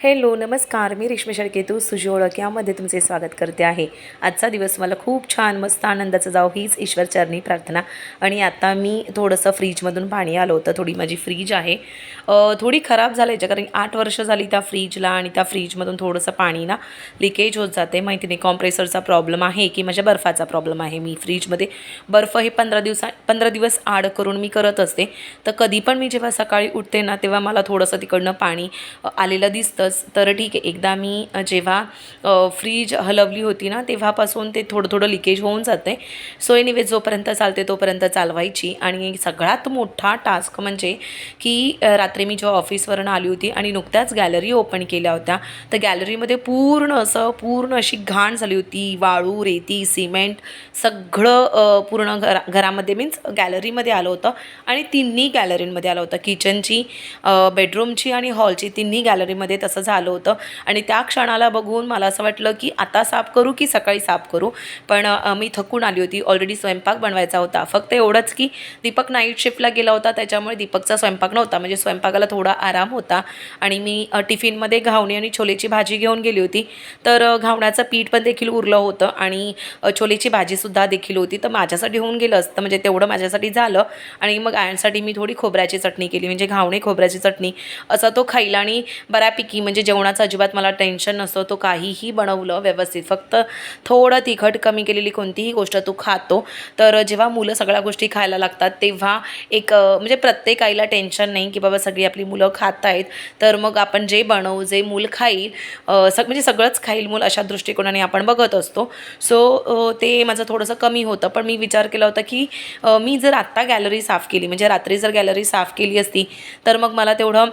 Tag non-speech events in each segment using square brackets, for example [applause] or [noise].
Hello नमस्कार. मी रेश्मी शर्केतू सुजी ओळख यामध्ये तुमचे स्वागत करते आहे. आजचा दिवस मला खूप छान मस्त आनंदाचा जाऊ हीच ईश्वरचरणी प्रार्थना. आणि आता मी थोडंसं फ्रीजमधून पाणी आलं होतं. थोडी माझी फ्रीज आहे. थोडी खराब झाल्याच्या कारण आठ वर्ष झाली त्या फ्रीजला आणि त्या फ्रीजमधून थोडंसं पाणी ना लिकेज होत जाते. माहिती नाही कॉम्प्रेसरचा प्रॉब्लेम आहे की माझ्या बर्फाचा प्रॉब्लेम आहे. मी फ्रीजमध्ये बर्फ हे पंधरा दिवसा पंधरा दिवस आड करून मी करत असते. तर कधी पण मी जेव्हा सकाळी उठते ना तेव्हा मला थोडंसं तिकडनं पाणी आलेलं दिसतं. दिवस तर ठीक आहे. एकदा मी जेव्हा फ्रीज हलवली होती ना तेव्हापासून ते थोडं थोडं लिकेज होऊन जाते. सो एनिवे जोपर्यंत चालते तोपर्यंत चालवायची. आणि सगळ्यात मोठा टास्क म्हणजे की रात्री मी जेव्हा ऑफिसवरून आली होती आणि नुकत्याच गॅलरी ओपन केल्या होत्या तर गॅलरीमध्ये पूर्ण असं पूर्ण अशी घाण झाली होती. वाळू रेती सिमेंट सगळं पूर्ण घरा घरामध्ये मीन्स गॅलरीमध्ये आलं होतं. आणि तिन्ही गॅलरीमध्ये आलं होतं. किचनची बेडरूमची आणि हॉलची तिन्ही गॅलरीमध्ये तसं झालं होतं. आणि त्या क्षणाला बघून मला असं वाटलं की आता साफ करू की सकाळी साफ करू? पण मी थकून आली होती. ऑलरेडी स्वयंपाक बनवायचा होता. फक्त एवढंच की दीपक नाईट शिफ्टला गेला होता. त्याच्यामुळे दीपकचा स्वयंपाक नव्हता. म्हणजे स्वयंपाकाला थोडा आराम होता. आणि मी टिफिनमध्ये घावणी आणि छोलेची भाजी घेऊन गेली होती. तर घावण्याचं पीठ पण देखील उरलं होतं. आणि छोलेची भाजीसुद्धा देखील होती. तर माझ्यासाठी होऊन गेलं असतं. म्हणजे तेवढं माझ्यासाठी झालं. आणि मग आयनसाठी मी थोडी खोबऱ्याची चटणी केली. म्हणजे घावणे खोबऱ्याची चटणी. असा तो खाईल आणि बऱ्यापैकी म्हणजे जेवणाचं अजिबात मला टेन्शन नसतं तो काहीही बनवलं व्यवस्थित. फक्त थोडं तिखट कमी केलेली कोणतीही गोष्ट तू खातो. तर जेव्हा मुलं सगळ्या गोष्टी खायला लागतात तेव्हा एक म्हणजे प्रत्येक आईला टेन्शन नाही की बाबा सगळी आपली मुलं खात आहेत तर मग आपण जे बनवू जे मूल खाईल सग म्हणजे सगळंच खाईल मूल अशा दृष्टिकोनाने आपण बघत असतो. सो ते माझं थोडंसं कमी होतं. पण मी विचार केला होता की मी जर आत्ता गॅलरी साफ केली म्हणजे रात्री जर गॅलरी साफ केली असती तर मग मला तेवढं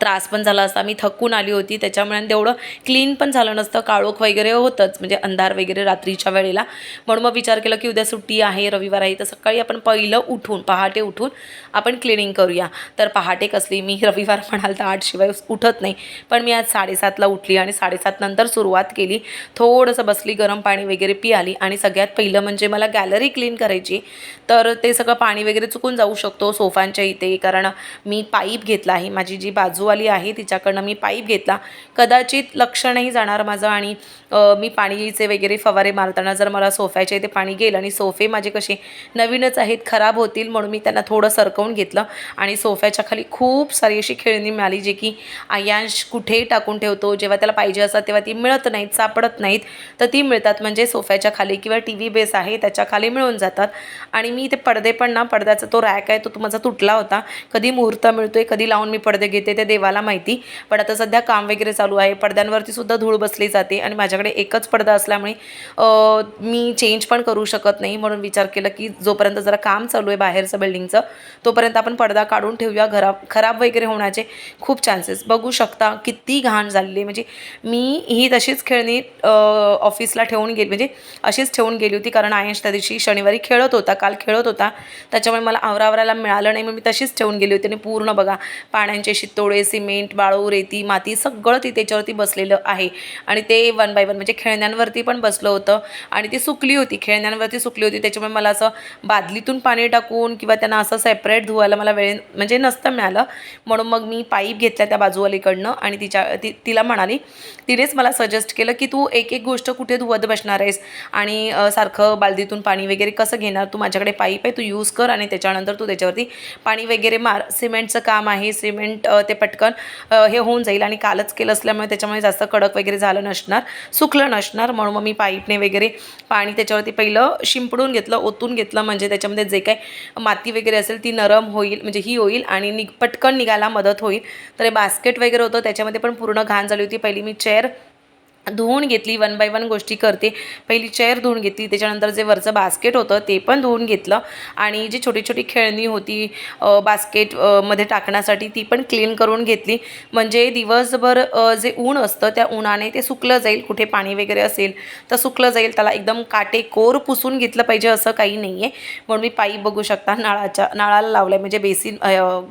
त्रास पण झाला असता. मी थकून आली होती. त्याच्यामुळे आणि तेवढं क्लीन पण झालं नसतं. काळोख वगैरे होतंच. म्हणजे अंधार वगैरे रात्रीच्या वेळेला. म्हणून मग विचार केला की उद्या सुट्टी आहे रविवार आहे. तर सकाळी आपण पहिलं उठून पहाटे उठून आपण क्लिनिंग करूया. तर पहाटे कसली? मी रविवार [laughs] म्हणाल तर आठशिवाय उठत नाही. पण मी आज साडेसातला उठली आणि साडेसात नंतर सुरुवात केली. थोडंसं बसली गरम पाणी वगैरे पी आली आणि सगळ्यात पहिलं म्हणजे मला गॅलरी क्लीन करायची. तर ते सगळं पाणी वगैरे चुकून जाऊ शकतो सोफांच्या इथे. कारण मी पाईप घेतला आहे. माझी जी बाजूवाली आहे तिच्याकडनं मी पाईप घेतला. कदाचित लक्ष नाही जाणार माझं आणि मी पाणीचे वगैरे फवारे मारताना जर मला सोफ्याच्या इथे पाणी गेलं आणि सोफे माझे कसे नवीनच आहेत खराब होतील म्हणून मी त्यांना थोडं सरकवून घेतलं आणि सोफ्याच्या खाली खूप सारी अशी खेळणी मिळाली जे की आयांश कुठेही टाकून ठेवतो. जेव्हा त्याला पाहिजे असतात तेव्हा ती मिळत नाहीत सापडत नाहीत तर ती मिळतात. म्हणजे सोफ्याच्या खाली किंवा टी व्ही बेस आहे त्याच्याखाली मिळून जातात. आणि मी ते पडदे पण ना पडद्याचा तो रॅक आहे तो तो माझा तुटला होता. कधी मुहूर्त मिळतोय कधी लावून मी पडदे घेते ते देवाला माहिती. पण आता सध्या काम वगैरे चालू आहे. पडद्यांवरती सुद्धा धूळ बसली जाते आणि माझ्याकडे एकच पडदा असल्यामुळे मी चेंज पण करू शकत नाही. म्हणून विचार केला की जोपर्यंत जरा काम चालू आहे बाहेरचं बिल्डिंगचं तोपर्यंत आपण पडदा काढून ठेवूया. घरा खराब वगैरे होण्याचे खूप चान्सेस बघू शकता किती घाण झालेली आहे. म्हणजे मी ही तशीच खेळणी ऑफिसला ठेवून गेली. म्हणजे अशीच ठेवून गेली होती. कारण आयंश त्या दिवशी शनिवारी खेळत होता काल खेळत होता. त्याच्यामुळे मला आवरावरायला मिळालं नाही. मग मी तशीच ठेवून गेली होती. आणि पूर्ण बघा पाण्याचे शितोळे सिमेंट बाळू रेती माती सगळं ती त्याच्यावरती बसलेलं आहे. आणि ते वन बाय वन म्हणजे खेळण्यांवरती पण बसलं होतं. आणि ती सुकली होती. खेळण्यांवरती सुकली होती. त्याच्यामुळे मला असं बादलीतून पाणी टाकून किंवा त्यांना असं सेपरेट धुवायला मला वेळ म्हणजे नसतं मिळालं. म्हणून मग मी पाईप घेतला त्या बाजूवालीकडनं आणि तिच्या ती तिला म्हणाली तिनेच मला सजेस्ट केलं की तू एक एक गोष्ट कुठे धुवत बसणार आहेस? आणि सारखं बालदीतून पाणी वगैरे कसं घेणार? तू माझ्याकडे पाईप आहे. तू यूज कर आणि त्याच्यानंतर तू त्याच्यावरती पाणी वगैरे मार. सिमेंटचं काम आहे. सिमेंट ते पटकन हे होऊन जाईल आणि कालच केलं असल्यामुळे त्याच्यामुळे जास्त कडक वगैरे झालं नसणार सुकलं नसणार. म्हणून मग मी पाईपने वगैरे पाणी त्याच्यावरती पहिलं शिंपडून घेतलं ओतून घेतलं. म्हणजे त्याच्यामध्ये जे काय माती वगैरे असेल ती नरम होईल म्हणजे ही होईल आणि नि पटकन निघायला मदत होईल. तर हे बास्केट वगैरे होतं त्याच्यामध्ये पण पूर्ण घाण झाली होती. पहिली मी चेअर धुवून घेतली वन बाय वन गोष्टी करते. पहिली चेअर धुवून घेतली त्याच्यानंतर जे वरचं बास्केट होतं ते पण धुवून घेतलं. आणि जी छोटी छोटी खेळणी होती बास्केटमध्ये टाकण्यासाठी ती पण क्लीन करून घेतली. म्हणजे दिवसभर जे ऊन असतं त्या उन्हाने ते सुकलं जाईल. कुठे पाणी वगैरे असेल तर सुकलं जाईल. त्याला एकदम काटेकोर पुसून घेतलं पाहिजे असं काही नाही आहे म्हणून मी पाईप बघू शकता नळाच्या नळाला लावलं आहे म्हणजे बेसिन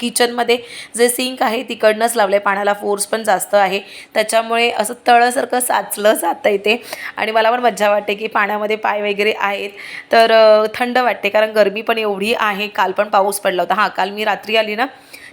किचनमध्ये जे सिंक आहे तिकडनंच लावलं आहे पाण्याला फोर्स पण जास्त आहे. त्याच्यामुळे असं तळसारखं साचलं जातं इथे आणि मला पण मज्जा वाटते की पाण्यामध्ये पाय वगैरे आहेत. तर थंड वाटते कारण गरमी पण एवढी आहे. काल पण पाऊस पडला होता. हां काल मी रात्री आली ना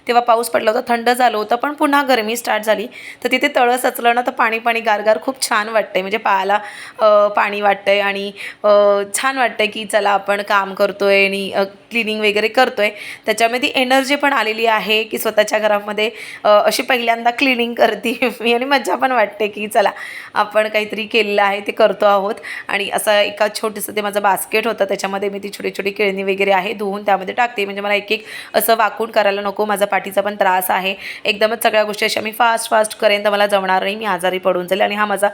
तेव्हा पाऊस पडला होता. थंड झालं होतं पण पुन्हा गरमी स्टार्ट झाली. तर तिथे तळं सचलं ना तर पाणी पाणी गारगार खूप छान वाटतंय. म्हणजे पायाला पाणी पाणी वाटतंय आणि छान छान वाटतंय की चला आपण काम करतोय आणि क्लिनिंग वगैरे करतो आहे त्याच्यामध्ये एनर्जी पण आलेली आहे की स्वतःच्या घरामध्ये अशी पहिल्यांदा क्लिनिंग करते. मी आणि मज्जा पण वाटते की चला आपण काहीतरी केलेलं आहे ते करतो आहोत. आणि असं एका छोटंसं ते माझं बास्केट होतं त्याच्यामध्ये मी ती छोटी छोटी खेळणी वगैरे आहे धुवून त्यामध्ये टाकते. म्हणजे मला एक एक असं वाकून करायला नको माझा पाठीचा पण त्रास आहे. एकदमच सगळ्या गोष्टी अशा मी फास्ट फास्ट करेन तर मला जमणार नाही मी आजारी पडून जाईल. आणि हा माझा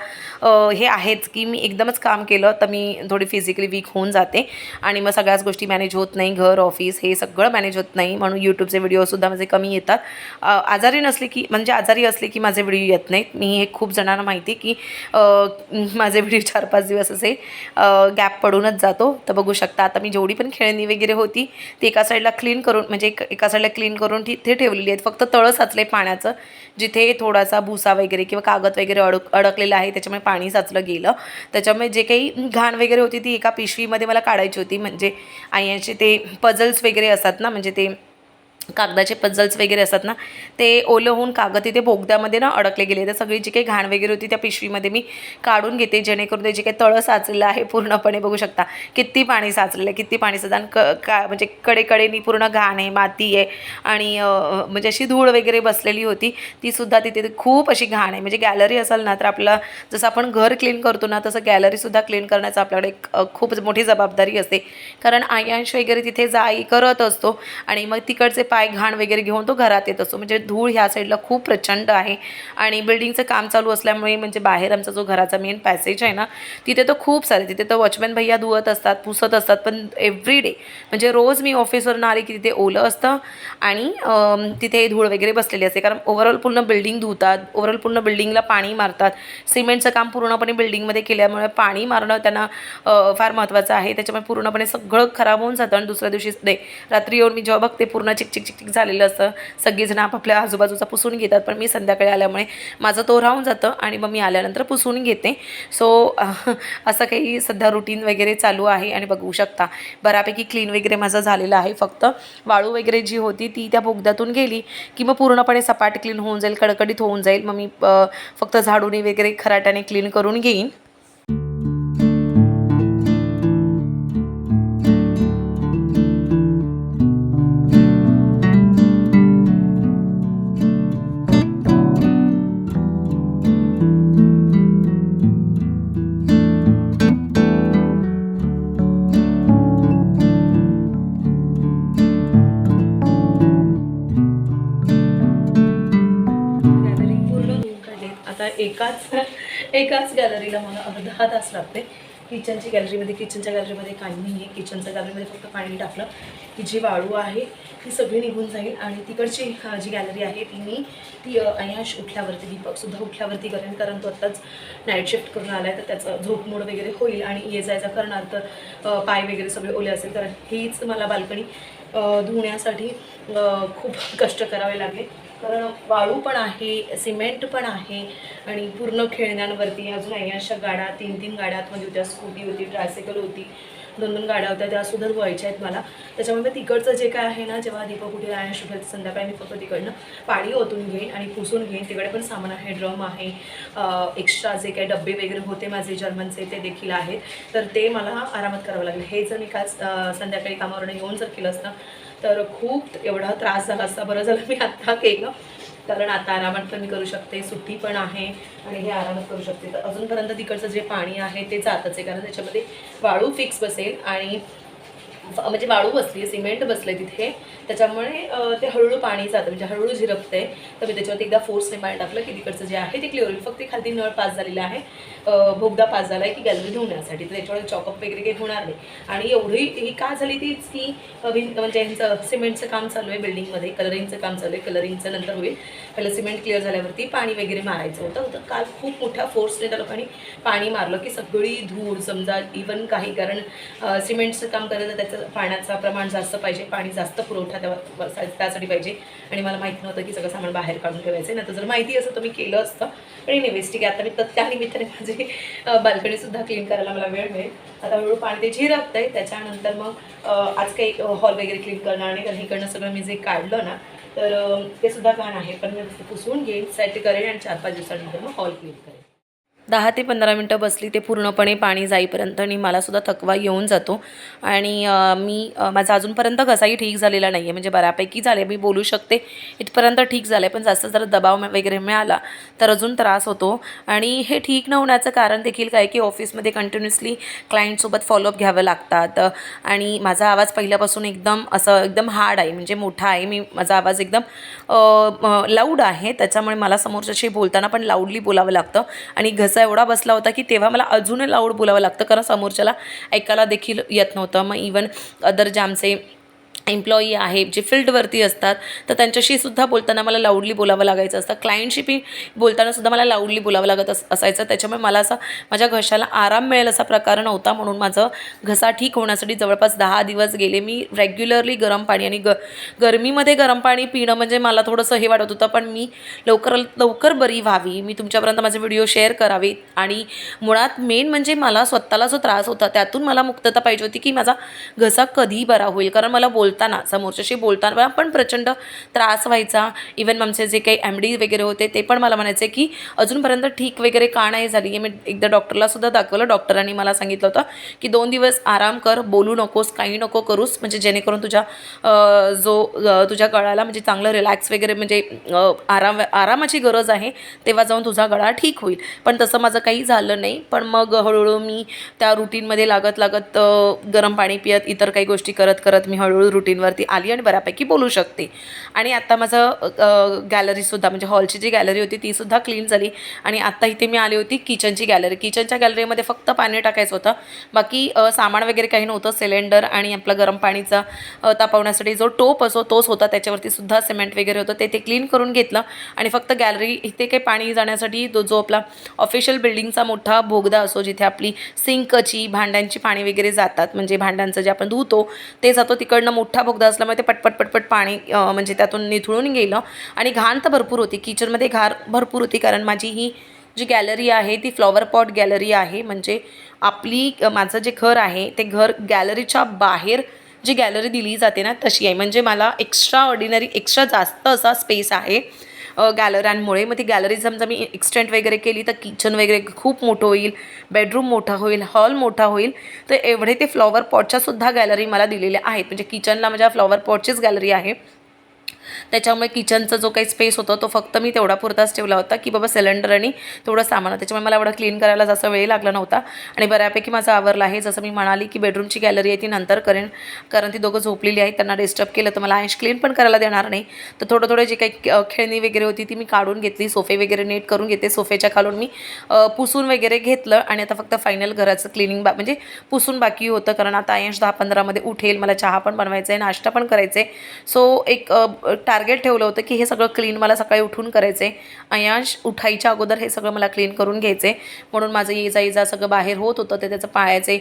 हे आहेच की मी एकदमच काम केलं तर मी थोडी फिजिकली वीक होऊन जाते. आणि मग सगळ्याच गोष्टी मॅनेज होत नाही घर ऑफिस हे सगळं मॅनेज होत नाही. म्हणून यूट्यूबचे व्हिडिओसुद्धा माझे कमी येतात. आजारी नसले की म्हणजे आजारी असले की माझे व्हिडिओ येत नाहीत. मी हे खूप जणांना माहिती की माझे व्हिडिओ चार पाच दिवस असे गॅप पडूनच जातो. तर बघू शकता आता मी जेवढी पण खेळणी वगैरे होती ती एका साईडला क्लीन करून म्हणजे एक- एका साईडला क्लीन करून तिथे ठेवलेली आहेत. फक्त तळं आहे पाण्याचं. जिथे थोडासा भुसा वगैरे किंवा कागद वगैरे अडक अडकलेला आहे त्याच्यामुळे पाणी साचलं गेलं. त्याच्यामुळे जे काही घाण वगैरे होती ती एका पिशवीमध्ये मला काढायची होती. म्हणजे आयांचे ते पझल्स वगैरे असतात ना म्हणजे ते कागदाचे पजल्स वगैरे असतात ना ते ओलं होऊन कागद तिथे बोगद्यामध्ये ना अडकले गेले. तर सगळी जी काही घाण वगैरे होती त्या पिशवीमध्ये मी काढून घेते जेणेकरून ते जे काही तळं साचलेलं आहे पूर्णपणे बघू शकता. किती पाणी साचलेलं आहे किती पाणी साचलं आणि क का म्हणजे कडेकडेनी पूर्ण घाण आहे माती आहे. आणि म्हणजे अशी धूळ वगैरे बसलेली होती. तीसुद्धा तिथे खूप अशी घाण आहे. म्हणजे गॅलरी असेल ना तर आपलं जसं आपण घर क्लीन करतो ना तसं गॅलरीसुद्धा क्लीन करण्याचं आपल्याकडे एक खूप मोठी जबाबदारी असते. कारण आयांश वगैरे तिथे जाई करत असतो. आणि मग तिकडचे पा पाय घाण वगैरे घेऊन तो घरात येत असतो. म्हणजे धूळ ह्या साईडला खूप प्रचंड आहे. आणि बिल्डिंगचं काम चालू असल्यामुळे म्हणजे बाहेर आमचा जो घराचा मेन पॅसेज आहे ना तिथे तर खूप सारे तिथे तर वॉचमॅन भैया धुवत असतात पुसत असतात पण एव्हरी डे म्हणजे रोज मी ऑफिसवरून आले की तिथे ओलं असतं. आणि तिथे धूळ वगैरे बसलेली असते. कारण ओव्हरऑल पूर्ण बिल्डिंग धुतात ओव्हरऑल पूर्ण बिल्डिंगला पाणी मारतात. सिमेंटचं काम पूर्णपणे बिल्डिंगमध्ये केल्यामुळे पाणी मारणं त्यांना फार महत्त्वाचं आहे. त्याच्यामुळे पूर्णपणे सगळं खराब होऊन जातं. आणि दुसऱ्या दिवशी दे रात्री येऊन मी जेव्हा बघते पूर्ण चिकचिक चिकचिक झालेलं असतं. सगळेजण आपापल्या आजूबाजूचा पुसून घेतात पण मी संध्याकाळी आल्यामुळे माझं तो राहून जातं आणि मग मी आल्यानंतर पुसून घेते. सो [laughs] असं काही सध्या रुटीन वगैरे चालू आहे आणि बघू शकता. बऱ्यापैकी क्लीन वगैरे माझं झालेलं आहे. फक्त वाळू वगैरे जी होती ती त्या बोगद्यातून गेली की मग पूर्णपणे सपाट क्लीन होऊन जाईल कडकडीत होऊन जाईल. मग मी फक्त झाडूने वगैरे खराट्याने क्लीन करून घेईन. एकाच [laughs] एकाच गॅलरीला मला अर्धा तास लागते किचनची गॅलरीमध्ये किचनच्या गॅलरीमध्ये काही नाही आहे किचनच्या गॅलरीमध्ये फक्त पाणी टाकलं की जी वाळू आहे ती सगळी निघून जाईल आणि तिकडची जी गॅलरी आहे ती मी ती अयाश उठल्यावरती दीपकसुद्धा उठल्यावरती करेन. कारण तो आत्ताच नाईट शिफ्ट करून आला आहे तर त्याचं झोपमोड वगैरे होईल आणि ये जायचा करणार तर पाय वगैरे सगळे ओले असेल. कारण हीच मला बाल्कनी धुण्यासाठी खूप कष्ट करावे लागले. कारण वाळू पण आहे सिमेंट पण आहे आणि पूर्ण खेळण्यांवरती अजून अशा गाड्या तीन तीन गाड्या आतमध्ये होत्या स्कूटी होती ट्रायसायकल होती दोन दोन गाड्या होत्या त्या सुद्धा धुवायच्या आहेत मला. त्याच्यामुळे तिकडचं जे काय आहे ना जेव्हा दीपक कुठे आहे उठेल संध्याकाळी मी फक्त तिकडनं पाणी ओतून घेईन आणि पुसून घेईन. तिकडे पण सामान आहे ड्रम आहे एक्स्ट्रा जे काही डब्बे वगैरे होते माझे जर्मनचे ते देखील आहेत. तर ते मला आरामात करावं लागेल. हे जर मी काल संध्याकाळी कामावरून येऊन जर केलं असतं तर खूप एवढा त्रास झाला असता. बरं झालं मी आत्ता केलं. कारण आता आरामात पण मी करू शकते. सुट्टी पण आहे आणि हे आरामात करू शकते. तर अजूनपर्यंत तिकडचं जे पाणी आहे ते जातच आहे. कारण त्याच्यामध्ये वाळू फिक्स बसेल आणि म्हणजे वाळू बसली आहे सिमेंट बसलं तिथे. त्याच्यामुळे ते हळूहळू पाणी जातं म्हणजे हळूहळू झिरपते तर मी त्याच्यावरती एकदा फोर्सने पाणी टाकलं की तिकडचं जे आहे ते क्लिअर होईल. फक्त खालती नळ पास झालेला आहे. भोगदा पास झाला आहे की गॅलरी धुण्यासाठी. तर त्याच्यावर चॉकअप वगैरे काही होणार नाही. आणि एवढी ही का झाली तीच? की भिंत म्हणजे यांचं सिमेंटचं काम चालू आहे बिल्डिंगमध्ये कलरिंगचं काम चालू आहे. कलरिंगचं नंतर होईल. पहिलं सिमेंट क्लिअर झाल्यावरती पाणी वगैरे मारायचं होतं. तर काल खूप मोठ्या फोर्सने त्या लोकांनी पाणी मारलं की सगळी धूळ समजा इवन काही कारण सिमेंटचं काम करायचं त्याचं पाण्याचा प्रमाण जास्त पाहिजे पाणी जास्त पुरवठा त्या त्यासाठी पाहिजे. आणि मला माहिती नव्हतं की सगळं सामान बाहेर काढून ठेवायचं आहे. ना तर जर माहिती असं तर मी केलं असतं. पण इन्व्हेस्ट की आता मी तर त्या निमित्ताने माझी बाल्कनीसुद्धा क्लीन करायला मला वेळ मिळेल. आता हळूहळू पाणी ते झिरपतं आहे त्याच्यानंतर मग आज काही हॉल वगैरे क्लीन करणार नाही कारण सगळं मी जे काढलं ना तर ते सुद्धा घाण आहे. पण मी पुसून घेईन सेट करेन आणि चार पाच दिवसानंतर मग हॉल क्लीन करेन. दहा ते पंधरा मिनटं बसली ते पूर्णपणे पाणी जाईपर्यंत आणि मलासुद्धा थकवा येऊन जातो. आणि मी माझा अजूनपर्यंत घसाही ठीक झालेला नाही आहे म्हणजे बऱ्यापैकी झाले मी बोलू शकते इथपर्यंत ठीक झालं आहे पण जास्त जर दबाव वगैरे मिळाला तर अजून त्रास होतो. आणि हे ठीक न होण्याचं कारण देखील काय की ऑफिसमध्ये कंटिन्युअसली क्लायंटसोबत फॉलोअप घ्यावं लागतात. आणि माझा आवाज पहिल्यापासून एकदम असं एकदम हार्ड आहे. म्हणजे मोठा आहे. मी माझा आवाज एकदम लाऊड आहे. त्याच्यामुळे मला समोरच्याशी बोलताना पण लाऊडली बोलावं लागतं. आणि घस एवढा बसला होता की तेव्हा मला अजूनही लाऊड बोलावं लागतं. कारण समोरच्याला ऐकायला देखील येत नव्हतं. मग इवन अदर जे आमचे एम्प्लॉई आहे जे फील्डवरती असतात तर त्यांच्याशी सुद्धा बोलताना मला लाऊडली बोलावं लागायचं असतं. क्लायंटशी बी बोलताना सुद्धा मला लाऊडली बोलावं लागत अस असायचं. त्याच्यामुळे मला असा माझ्या घशाला आराम मिळेल असा प्रकार नव्हता म्हणून माझं घसा ठीक होण्यासाठी जवळपास दहा दिवस गेले. मी रेग्युलरली गरम पाणी आणि ग गरमीमध्ये गरम पाणी पिणं म्हणजे मला थोडंसं हे वाटत होतं पण मी लवकर लवकर बरी व्हावी. मी तुमच्यापर्यंत माझे व्हिडिओ शेअर करावे. आणि मुळात मेन म्हणजे मला स्वतःला जो त्रास होता त्यातून मला मुक्तता पाहिजे होती की माझा घसा कधी बरा होईल. कारण मला बोल बोलताना समोरच्याशी बोलताना पण प्रचंड त्रास व्हायचा. इवन आमचे जे काही एम डी वगैरे होते ते पण मला म्हणायचे की अजूनपर्यंत ठीक वगैरे का नाही झाली? आहे मी एकदा डॉक्टरला सुद्धा दाखवलं. डॉक्टरांनी मला सांगितलं होतं की दोन दिवस आराम कर बोलू नकोस काही नको करूस. म्हणजे जेणेकरून तुझ्या जो तुझ्या गळाला म्हणजे चांगलं रिलॅक्स वगैरे म्हणजे आराम आरामाची गरज आहे तेव्हा जाऊन तुझा गळा ठीक होईल. पण तसं माझं काही झालं नाही. पण मग हळूहळू मी त्या रुटीनमध्ये लागत लागत गरम पाणी पियत इतर काही गोष्टी करत करत मी हळूहळू रुटीनवरती आली आणि बऱ्यापैकी बोलू शकते. आणि आता माझं गॅलरीसुद्धा म्हणजे हॉलची जी गॅलरी होती तीसुद्धा क्लीन झाली. आणि आत्ता इथे मी आली होती किचनची गॅलरी किचनच्या गॅलरीमध्ये फक्त पाणी टाकायचं होतं. बाकी सामान वगैरे काही नव्हतं. सिलेंडर आणि आपला गरम पाणीचा तापवण्यासाठी जो टोप असो तोच होता. त्याच्यावरती सुद्धा सिमेंट वगैरे होतं. ते ते क्लीन करून घेतलं. आणि फक्त गॅलरी इथे काही पाणी जाण्यासाठी तो जो आपला ऑफिशियल बिल्डिंगचा मोठा भोगदा असो जिथे आपली सिंकची भांड्यांची पाणी वगैरे जातात. म्हणजे भांड्यांचं जे आपण धुतो ते जातो तिकडनं मोठं बोगदा असल्यामुळे ते पटपट पटपट पाणी म्हणजे त्यातून निथळून गेलं. आणि घाण तर भरपूर होती. किचनमध्ये घाण भरपूर होती कारण माझी ही जी गॅलरी आहे ती फ्लॉवर पॉट गॅलरी आहे. म्हणजे आपली माझं जे घर आहे ते घर गॅलरीच्या बाहेर जी गॅलरी दिली जाते ना तशी आहे. म्हणजे मला एक्स्ट्रा ऑर्डिनरी एक्स्ट्रा जास्त असा स्पेस आहे. गॅलऱ्यांमुळे मग ती गॅलरी समजा मी एक्सटेंड वगैरे केली तर किचन वगैरे खूप मोठं होईल बेडरूम मोठा होईल हॉल मोठा होईल. तर एवढे ते फ्लॉवर पॉटच्यासुद्धा गॅलरी मला दिलेल्या आहेत. म्हणजे किचनला माझ्या फ्लॉवर पॉटचीच गॅलरी आहे. त्याच्यामुळे किचनचा जो काही स्पेस होता तो फक्त मी तेवढा पुरताच ठेवला होता की बाबा सिलेंडर आणि तेवढं सामान. त्याच्यामुळे मला एवढं क्लीन करायला जास्त वेळ लागला नव्हता. आणि बऱ्यापैकी माझं आवरलं आहे. जसं मी म्हणाली की बेडरूमची गॅलरी आहे ती नंतर करेन कारण ती दोघं झोपलेली आहेत. त्यांना डिस्टर्ब केलं तर मला ऐश क्लीन पण करायला देणार नाही. तर थोडं थोडं जे काही खेळणी वगैरे होती ती मी काढून घेतली. सोफे वगैरे नीट करून घेते सोफेच्या खालून मी पुसून वगैरे घेतलं. आणि आता फक्त फायनल घराचं क्लिनिंग बा म्हणजे पुसून बाकी होतं. कारण आता ऐंश दहा पंधरामध्ये उठेल. मला चहा पण बनवायचा आहे नाश्ता पण करायचा आहे सो एक टा टार्गेट ठेवलं होतं की हे सगळं क्लीन मला सकाळी उठून करायचं. आहे अयांश उठायच्या अगोदर हे सगळं मला क्लीन करून घ्यायचे. म्हणून माझं ये जा ये जा सगळं बाहेर होत होतं. ते त्याचं पायाचे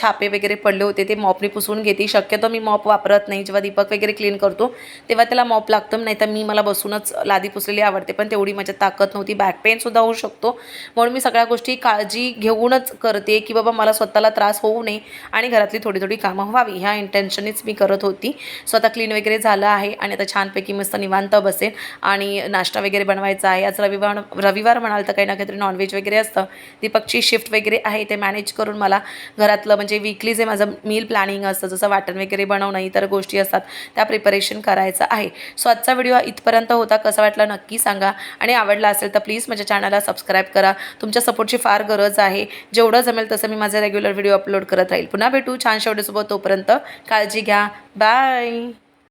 छापे वगैरे पडले होते. ते मॉपने पुसून घेते. शक्यतो मी मॉप वापरत नाही. जेव्हा दीपक वगैरे क्लीन करतो तेव्हा त्याला मॉप लागतं. नाही तर मी मला बसूनच लादी पुसलेली आवडते. पण तेवढी माझ्या ताकद नव्हती. बॅक पेनसुद्धा होऊ शकतो. म्हणून मी सगळ्या गोष्टी काळजी घेऊनच करते की बाबा मला स्वतःला त्रास होऊ नये आणि घरातली थोडी थोडी कामं व्हावी. ह्या इंटेन्शननेच मी करत होती. स्वतः क्लीन वगैरे झालं आहे आणि आता छान छानपैकी मस्त निवांत बसेल आणि नाश्ता वगैरे बनवायचा आहे. आज रविवार रविवार म्हणाल तर काही ना काहीतरी नॉनव्हेज वगैरे असतं. दीपकची शिफ्ट वगैरे आहे ते मॅनेज करून मला घरातलं म्हणजे वीकली जे माझं मील प्लॅनिंग असतं जसं वाटण वगैरे बनवणं इतर गोष्टी असतात त्या प्रिपरेशन करायचं आहे. सो आजचा व्हिडिओ इथपर्यंत होता. कसा वाटला नक्की सांगा. आणि आवडला असेल तर प्लीज माझ्या चॅनलला सबस्क्राईब करा. तुमच्या सपोर्टची फार गरज आहे. जेवढं जमेल तसं मी माझे रेग्युलर व्हिडिओ अपलोड करत राहील. पुन्हा भेटू छान शेवटीसोबत तोपर्यंत काळजी घ्या. बाय